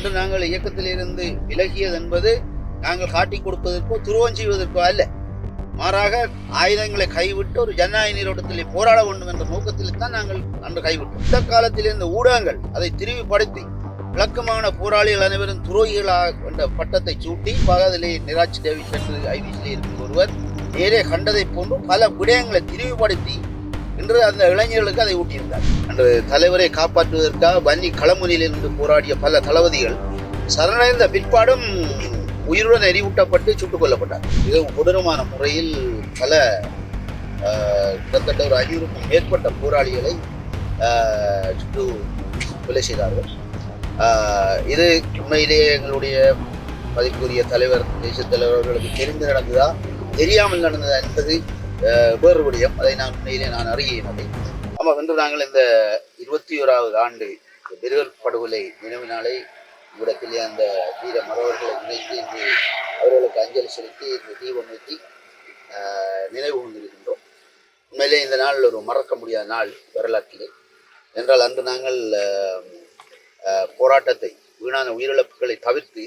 அன்று நாங்கள் இயக்கத்திலிருந்து விலகியது என்பது நாங்கள் காட்டிக் கொடுப்பதற்கோ துருவம் செய்வதற்கோ அல்ல. மாறாக ஆயுதங்களை கைவிட்டு ஒரு ஜனநாயக நீரோட்டத்திலே போராட வேண்டும் என்ற நோக்கத்தில் தான் நாங்கள் அன்று கைவிட்டோம். இந்த காலத்தில் இருந்த ஊடகங்கள் அதை திரிவுபடுத்தி விளக்கமான போராளிகள் அனைவரும் துரோகிகளாக என்ற பட்டத்தை சூட்டி பகதிலே நிராட்சி தேவி சென்று ஐவிசிலே இருக்கும் ஒருவர் நேரே கண்டதை போன்று பல விடயங்களை திரிவுபடுத்தி என்று அந்த இளைஞர்களுக்கு அதை ஊட்டியிருந்தார். அன்று தலைவரை காப்பாற்றுவதற்காக வன்னி களமுனையில் இருந்து போராடிய பல தளபதிகள் சரணடைந்த பிற்பாடும் உயிருடன் எரிவூட்டப்பட்டு சுட்டுக் கொல்லப்பட்டார். மிகவும் கொடூரமான முறையில் பல கிட்டத்தட்ட ஒரு ஐநூறுக்கும் மேற்பட்ட போராளிகளை சுட்டு கொலை செய்தார்கள். இது உண்மையிலேயே எங்களுடைய மதிப்புரிய தலைவர் தேசிய தலைவர் அவர்களுக்கு தெரிந்து நடந்ததா? தெரியாமல் நடந்ததா என்பது வேறு விடயம். அதை நான் உண்மையிலே நான் அறியேன் அதை. ஆமாம் இன்று நாங்கள் இந்த இருபத்தி ஓராவது ஆண்டு பெருகல் படுகொலை நினைவு நாளை இவ்விடத்திலே அந்த வீர மறவர்களை நினைத்து இன்று அவர்களுக்கு அஞ்சலி செலுத்தி இந்த தீபம் ஏற்றி நினைவு கொண்டிருக்கின்றோம் உண்மையிலே இந்த நாள் ஒரு மறக்க முடியாத நாள் வரலாற்றிலே. என்றால் அன்று நாங்கள் போராட்டத்தை வீணான உயிரிழப்புகளை தவிர்த்து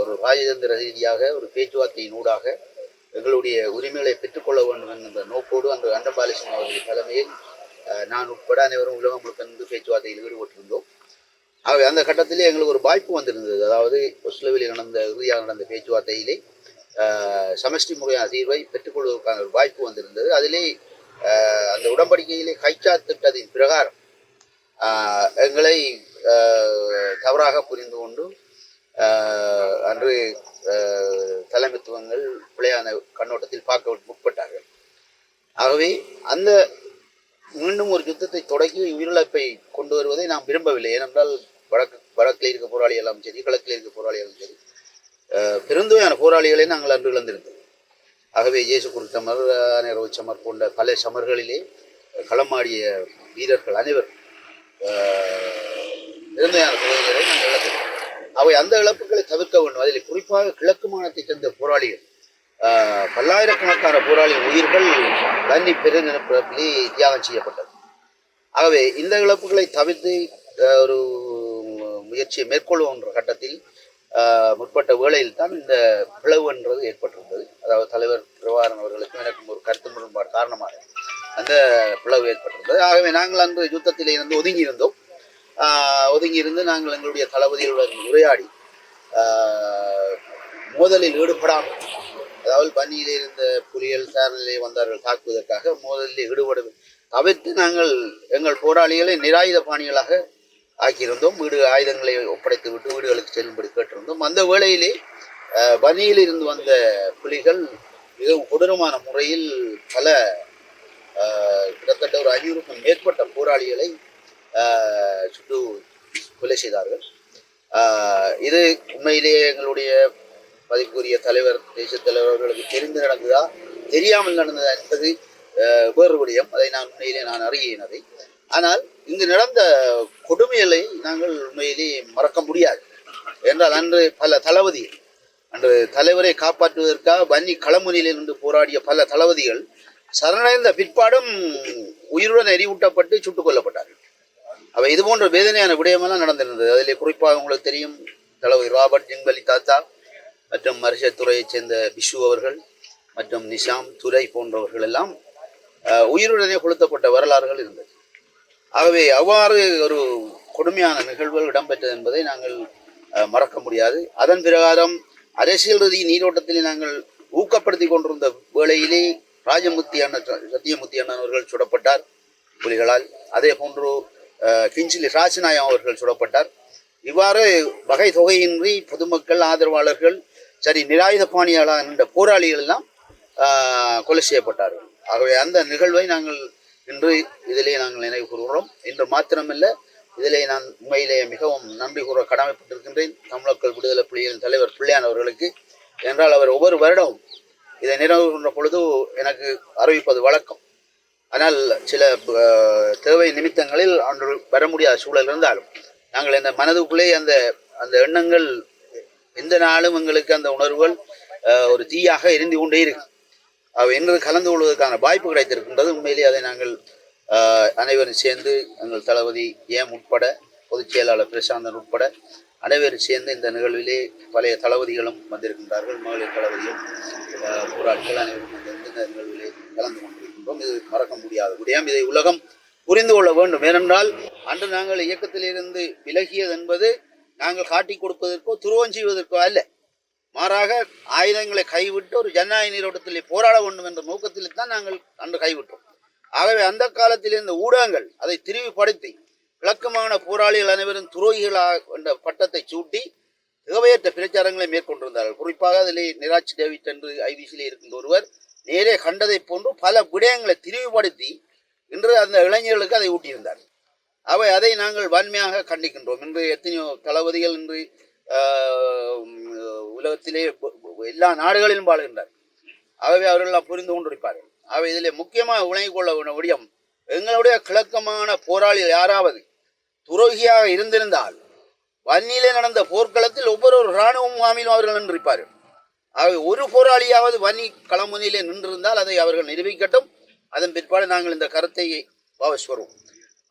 ஒரு ராஜதந்திர ரீதியாக ஒரு பேச்சுவார்த்தையின் ஊடாக எங்களுடைய உரிமைகளை பெற்றுக்கொள்ள வேண்டும் என்கின்ற நோக்கோடு அந்த அண்டபாலிசன் அவர்கள் தலைமையில் நான் உட்பட அனைவரும் உலகம் முழுக்க நின்று பேச்சுவார்த்தையில் ஈடுபட்டிருந்தோம். ஆகவே அந்த கட்டத்திலே எங்களுக்கு ஒரு வாய்ப்பு வந்திருந்தது. அதாவது ஒஸ்லோவில் நடந்த இறுதியாக நடந்த பேச்சுவார்த்தையிலே சமஷ்டி முறையான தீர்வை பெற்றுக்கொள்வதற்கான ஒரு வாய்ப்பு வந்திருந்தது. அதிலே அந்த உடன்படிக்கையிலே திட்டத்தின் பிரகாரம் எங்களை தவறாக புரிந்து கொண்டு அன்று தலைமைத்துவங்கள் பிள்ளையான கண்ணோட்டத்தில் பார்க்க முற்பட்டார்கள் ஆகவே அந்த மீண்டும் ஒரு யுத்தத்தை தொடங்கி உயிரிழப்பை கொண்டு வருவதை நாம் விரும்பவில்லை. ஏனென்றால் வடக்கு வடக்கில் இருக்க போராளிகளும் சரி கிழக்கில் இருக்க போராளிகளும் சரி அஹ், பெருந்தொகையான போராளிகளை நாங்கள் அன்று இழந்திருந்தோம் ஆகவே இயேசு குருத்தமர் நேரவு சமர் போன்ற பல சமர்களிலே களமாடிய வீரர்கள் அனைவரும் அஹ், பெருந்தொகையான போராளிகளை நாங்கள் இழந்திருந்தோம் அவை அந்த இழப்புகளை தவிர்க்க வேண்டும். அதில் குறிப்பாக கிழக்கு மாநிலத்தை சேர்ந்த போராளிகள் பல்லாயிரக்கணக்கான போராளி உயிர்கள் தண்ணி பெருநிலப்பிலே தியாகம் செய்யப்பட்டது. ஆகவே இந்த இழப்புகளை தவிர்த்து ஒரு முயற்சியை மேற்கொள்ளுகின்ற கட்டத்தில் முற்பட்ட வேளையில் தான் இந்த பிளவு என்றது ஏற்பட்டிருந்தது. அதாவது தலைவர் பிரபாகரன் அவர்களுக்கும் எனக்கும் ஒரு கருத்து முரண்பாடு காரணமாக அந்த பிளவு ஏற்பட்டிருந்தது. ஆகவே நாங்கள் அன்று யுத்தத்திலே இருந்து ஒதுங்கி இருந்தோம் ஒதுங்கி இருந்து நாங்கள் எங்களுடைய தளபதிகளுடன் உரையாடி மோதலில் ஈடுபடாமல் அதாவது பனியில் இருந்த புலிகள் சாரநிலை வந்தார்கள் தாக்குவதற்காக மோதலில் ஈடுபட தவிர்த்து நாங்கள் எங்கள் போராளிகளை நிராயுத பாணிகளாக ஆக்கியிருந்தோம். வீடு ஆயுதங்களை ஒப்படைத்து விட்டு வீடுகளுக்கு செல்லும்படி கேட்டிருந்தோம். அந்த வேளையிலே பனியில் இருந்து வந்த புலிகள் மிகவும் கொடூரமான முறையில் பல கிட்டத்தட்ட ஒரு ஐநூறுக்கும் மேற்பட்ட போராளிகளை சுட்டு கொலை செய்தார்கள். இது உண்மையிலேயே எங்களுடைய மதிப்புரிய தலைவர் தேசிய தலைவர் அவர்களுக்கு தெரிந்து நடந்ததா? தெரியாமல் நடந்ததா என்பது வேறு விடயம். அதை நான் உண்மையிலே நான் அறியேன் அதை. ஆனால் இங்கு நடந்த கொடுமைகளை நாங்கள் உண்மையிலே மறக்க முடியாது. என்றால் அன்று பல தளபதிகள் அன்று தலைவரை காப்பாற்றுவதற்காக வன்னி களமுனையில் இருந்து போராடிய பல தளபதிகள் சரணடைந்த பிற்பாடும் உயிருடன் எரிவூட்டப்பட்டு சுட்டுக் கொல்லப்பட்டார்கள். அவை இது போன்ற வேதனையான விடயமெல்லாம் நடந்திருந்தது. அதில் குறிப்பாக உங்களுக்கு தெரியும் தளபதி ராபர்ட் ஜிங்வலி தாத்தா மற்றும் மரிஷத்துறையைச் சேர்ந்த பிஷு அவர்கள் மற்றும் நிஷாம் துரை போன்றவர்கள் எல்லாம் உயிருடனே கொளுத்தப்பட்ட வரலாறுகள் இருந்தது. ஆகவே அவ்வாறு ஒரு கொடுமையான நிகழ்வுகள் இடம்பெற்றது என்பதை நாங்கள் மறக்க முடியாது. அதன் பிரகாரம் அரசியல் ரீதி நீரோட்டத்தில் நாங்கள் ஊக்கப்படுத்தி கொண்டிருந்த வேளையிலே ராஜமுத்தி அண்ணன் சத்தியமுத்தி அண்ணன் அவர்கள் சுடப்பட்டார் புலிகளால். அதே போன்று கிஞ்சிலி ராஜநாயம் அவர்கள் சுடப்பட்டார். இவ்வாறு வகை தொகையின்றி பொதுமக்கள் ஆதரவாளர்கள் சரி நிராயுத பாணியாளர் என்ற போராளிகள் எல்லாம் கொலை செய்யப்பட்டார்கள். ஆகவே அந்த நிகழ்வை நாங்கள் இன்று இதிலே நாங்கள் நினைவு கூறுகிறோம். இன்று மாத்திரமில்லை இதிலே நான் உண்மையிலேயே மிகவும் நன்றி கூற கடமைப்பட்டிருக்கின்றேன். தமிழர்கள் விடுதலை புலிகளின் தலைவர் பிள்ளையான் அவர்களுக்கு. என்றால் அவர் ஒவ்வொரு வருடமும் இதை நினைவு பொழுது எனக்கு அறிவிப்பது வழக்கம். ஆனால் சில தேவை நிமித்தங்களில் அன்று வர முடியாத சூழல் இருந்தாலும் நாங்கள் இந்த மனதுக்குள்ளே அந்த அந்த எண்ணங்கள் எந்த நாளும் எங்களுக்கு அந்த உணர்வுகள் ஒரு தீயாக எரிந்து கொண்டே இருக்கும் அவை என்று கலந்து கொள்வதற்கான வாய்ப்பு கிடைத்திருக்கின்றது. உண்மையிலேயே அதை நாங்கள் அனைவரும் சேர்ந்து எங்கள் தளபதி ஏம் உட்பட பொதுச் செயலாளர் பிரசாந்தன் உட்பட அனைவரும் சேர்ந்து இந்த நிகழ்விலே பழைய தளபதிகளும் வந்திருக்கின்றார்கள் மகளிர் தளபதியும் போராட்கள் அனைவரும் வந்திருந்து இந்த நிகழ்விலே கலந்து கொண்டிருக்கின்றோம் இது மறக்க முடியாத. முடியாமல் இதை உலகம் புரிந்து கொள்ள வேண்டும். ஏனென்றால் அன்று நாங்கள் இயக்கத்திலிருந்து விலகியது என்பது நாங்கள் காட்டி கொடுப்பதற்கோ துருவம் செய்வதற்கோ அல்ல. மாறாக ஆயுதங்களை கைவிட்டு ஒரு ஜனநாயக நீரோட்டத்திலே போராட வேண்டும் என்ற நோக்கத்தில் தான் நாங்கள் அன்று கைவிட்டோம். ஆகவே அந்த காலத்தில் இருந்த ஊடகங்கள் அதை திரிவுபடுத்தி விளக்கமான போராளிகள் அனைவரும் துரோகிகளாக என்ற பட்டத்தை சூட்டி திகவையற்ற பிரச்சாரங்களை மேற்கொண்டிருந்தார்கள். குறிப்பாக அதிலே நிராஜ் டேவிட் என்று ஐபிசியிலே இருக்கின்ற ஒருவர் நேரே கண்டதைப் போன்று பல விடயங்களை திரிவுபடுத்தி இன்று அந்த இளைஞர்களுக்கு அதை ஊட்டியிருந்தார். அவை அதை நாங்கள் வன்மையாக கண்டிக்கின்றோம். இன்று எத்தனையோ தளபதிகள் இன்று உலகத்திலே எல்லா நாடுகளிலும் வாழ்கின்றார். ஆகவே அவர்களெல்லாம் புரிந்து கொண்டிருப்பார்கள். ஆகவே இதிலே முக்கியமாக விளங்கிக் கொள்ள வேண்டிய விடயம் எங்களுடைய கிழக்கமான போராளிகள் யாராவது துரோகியாக இருந்திருந்தால் வன்னியிலே நடந்த போர்க்களத்தில் ஒவ்வொரு இராணுவ முகாமிலும் அவர்கள் நின்றிருப்பார்கள். ஆகவே ஒரு போராளியாவது வன்னி களமுனையிலே நின்றிருந்தால் அதை அவர்கள் நிரூபிக்கட்டும். அதன் பிற்பாடு நாங்கள் இந்த கருத்தை வாபஸ் வருவோம்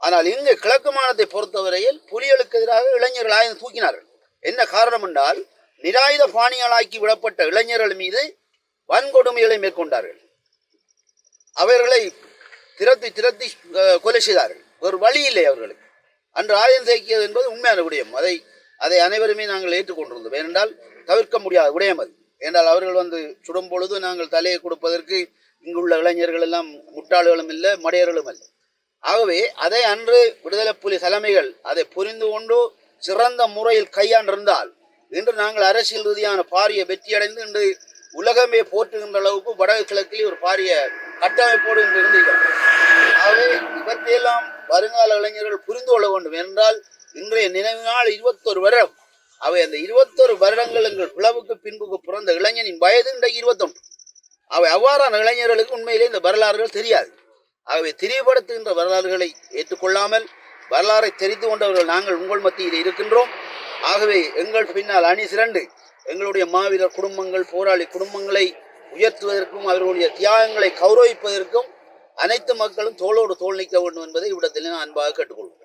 ஆனால் இங்கு கிழக்கு மாநிலத்தை பொறுத்தவரையில் புலிகளுக்கு எதிராக இளைஞர்கள் ஆயுதம் தூக்கினார்கள். என்ன காரணம் என்றால் நிராயுத பாணிகளாக்கி விடப்பட்ட இளைஞர்கள் மீது வன்கொடுமைகளை மேற்கொண்டார்கள். அவர்களை திரத்தி திரத்தி கொலை செய்தார்கள். ஒரு வழி இல்லை அவர்களுக்கு. அன்று ஆயுதம் தேக்கியது என்பது உண்மையான விடயம். அதை அதை அனைவருமே நாங்கள் ஏற்றுக்கொண்டிருந்தோம். ஏனென்றால் தவிர்க்க முடியாத விடயம் அது. என்றால் அவர்கள் வந்து சுடும் பொழுது நாங்கள் தலையை கொடுப்பதற்கு இங்குள்ள இளைஞர்கள் எல்லாம் முட்டாள்களும் இல்லை மடையர்களும் இல்லை. ஆகவே அதை அன்று விடுதலை புலி தலைமைகள் அதை புரிந்து கொண்டு சிறந்த முறையில் கையாண்டிருந்தால் இன்று நாங்கள் அரசியல் ரீதியான பாரிய வெற்றியடைந்து இன்று உலகமே போற்றுகின்ற அளவுக்கு வடகிழக்கில் கிழக்கில் ஒரு பாரிய கட்டமைப்போடு இன்று இருந்தீர்கள். ஆகவே இவற்றையெல்லாம் வருங்கால இளைஞர்கள் புரிந்து கொள்ள வேண்டும். என்றால் இன்றைய நினைவு நாள் இருபத்தொரு வருடம். அவை அந்த இருபத்தொரு வருடங்கள் எங்கள் பிளவுக்கு பின்புக்கு பிறந்த இளைஞனின் வயது இன்றைக்கு இருபத்தொன்று. அவை அவ்வாறான இளைஞர்களுக்கு உண்மையிலே இந்த வரலாறுகள் தெரியாது. ஆகவே தெரியப்படுத்துகின்ற வரலாறுகளை ஏற்றுக்கொள்ளாமல் வரலாறை தெரிந்து கொண்டவர்கள் நாங்கள் உங்கள் மத்தியில் இருக்கின்றோம். ஆகவே எங்கள் பின்னால் அணி சிரண்டு எங்களுடைய மாவீரர் குடும்பங்கள் போராளி குடும்பங்களை உயர்த்துவதற்கும் அவர்களுடைய தியாகங்களை கௌரவிப்பதற்கும் அனைத்து மக்களும் தோளோடு தோல் நிற்க வேண்டும் என்பதை இவ்விடத்தில் நான் அன்பாக கேட்டுக்கொள்வோம்